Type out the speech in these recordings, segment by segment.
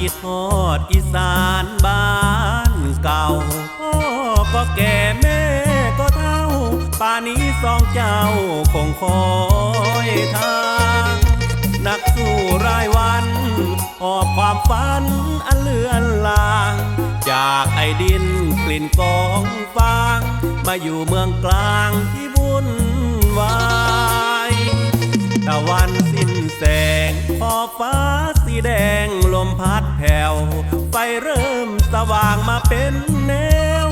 คิดฮอดอีสานบ้านเก่าพ่อก็แก่แม่ก็เท่า ป่านี้สองเจ้าคงคอยทาง นักสู้รายวันหอบความฝันอันเลือนลาง จากไอ้ดินกลิ่นกองฟาง มาอยู่เมืองกลางที่วุ่นวายตะวัน อบฟ้าสีแดงลมพัดแผ่ว ไฟเริ่มสว่างมาเป็นแนว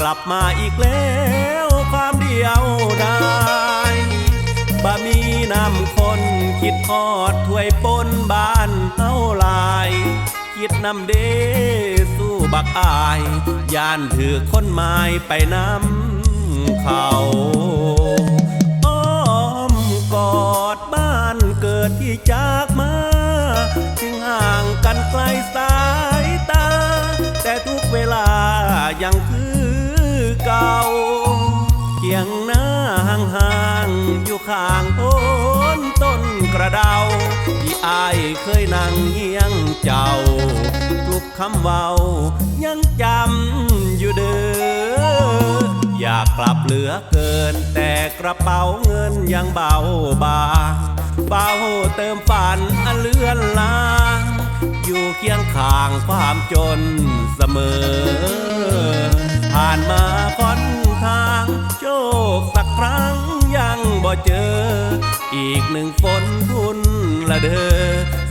กลับมาอีกแล้ว ความเดียวดายบะมีน้ำคนคิดทอดถ้วยปนบ้านเท่าลาย คิดนำเดสู้บักอาย ย่านถือคนไม้ไปน้ำเขา ยังคือเก่าเคียงหน้าห่างๆอยู่ข้างโอนต้นกระเดาที่อายเคยนั่งเฮียงเจ้า ทุกคำเว้ายังจำอยู่เด้ออยากกลับเหลือเกิน แต่กระเป๋าเงินยังเบาบางเบาเติมฝันอันเลื่อนลาง อยู่เคียงข้างความจนเสมอ ผ่านมาค้นทางโชคสักครั้งยังบ่เจอ อีกหนึ่งฝนทุนละเดอ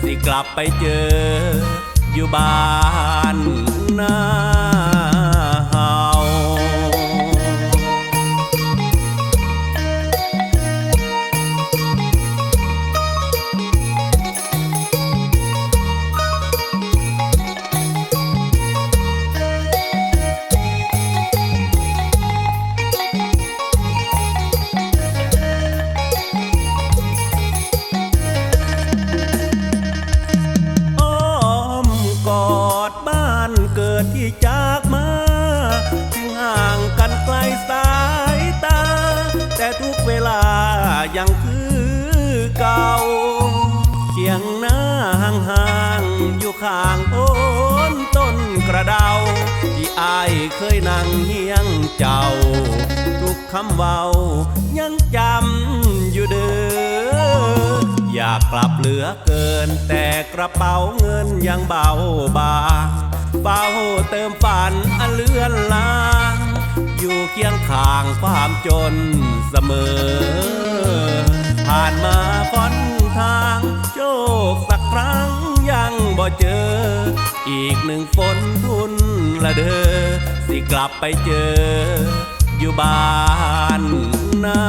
สิกลับไปเจอ อยู่บ้าน จากมา ถึงห่างกันไกลสายตา แต่ทุกเวลายังคือเก่าเคียงหน้าห่างๆอยู่ข้างโอนต้นกระเดา ที่อายเคยนั่งเฮียงเจ้า ทุกคำเว้ายังจำอยู่เด้ออยากกลับเหลือเกินแต่กระเป๋าเงินยังเบาบาง เบาเติมฝันอันเลื่อนลาง อยู่เคียงข้างความจนเสมอ ผ่านมาค่อนทางโชคสักครั้งยังบ่เจอ อีกหนึ่งฝนทุนละเดอสิกลับไปเจอ อยู่บ้านนา